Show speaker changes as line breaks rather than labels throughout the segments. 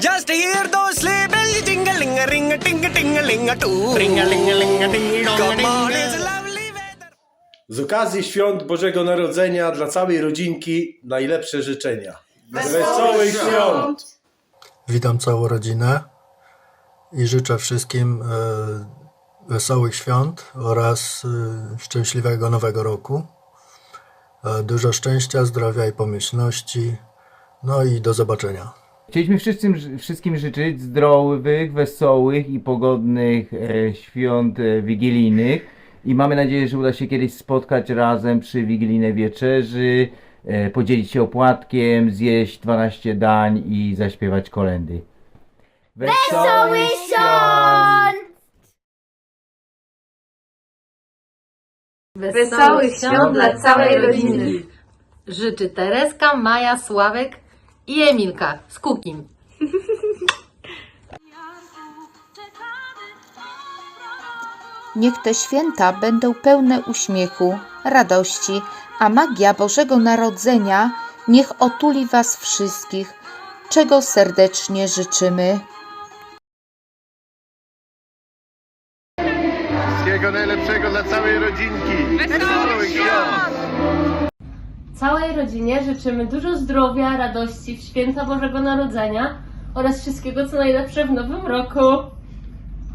Just hear those sleigh bells jingling a ring a ting a ting a ling a too. Ring a ling a ling a ding dong. Come on, it's lovely weather.
Z okazji świąt Bożego Narodzenia dla całej rodzinki najlepsze życzenia. Wesołych świąt!
Witam całą rodzinę i życzę wszystkim e, wesołych świąt oraz e, szczęśliwego nowego roku. E, dużo szczęścia, zdrowia i pomyślności. No i do zobaczenia.
Chcieliśmy wszystkim, wszystkim życzyć zdrowych, wesołych i pogodnych e, świąt e, wigilijnych i mamy nadzieję, że uda się kiedyś spotkać razem przy wigilijnej wieczerzy, e, podzielić się opłatkiem, zjeść 12 dań i zaśpiewać kolendy. Wesołych świąt!
Wesołych świąt dla całej rodziny. Życzy Tereska, Maja, Sławek i Emilka z Kukim.
Niech te święta będą pełne uśmiechu, radości, a magia Bożego Narodzenia niech otuli Was wszystkich, czego serdecznie życzymy.
Wszystkiego najlepszego dla całej rodzinki. Wesołych!
Całej rodzinie życzymy dużo zdrowia, radości w święta Bożego Narodzenia oraz wszystkiego co najlepsze w nowym roku.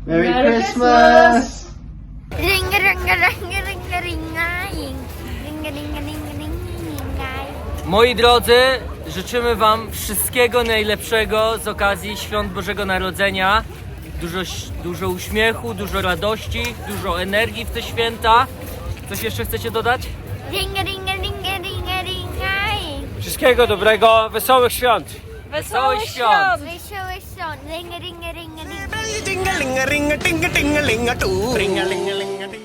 Merry, Christmas!
Ring a ring a ring a ring a ring a ring. Ring a ring a ring a ring a ring a
Moi drodzy, życzymy Wam wszystkiego najlepszego z okazji Świąt Bożego Narodzenia. Dużo, dużo uśmiechu, dużo radości, dużo energii w te święta. Coś jeszcze chcecie dodać?
Ring a
Wszystkiego dobrego, wesołych świąt! Wesołych świąt!
Wesołych świąt. Ring a ring a ring a ring.
Bell jingling a ring a ting a ting a ling a too. Ring a ling a ling a ding.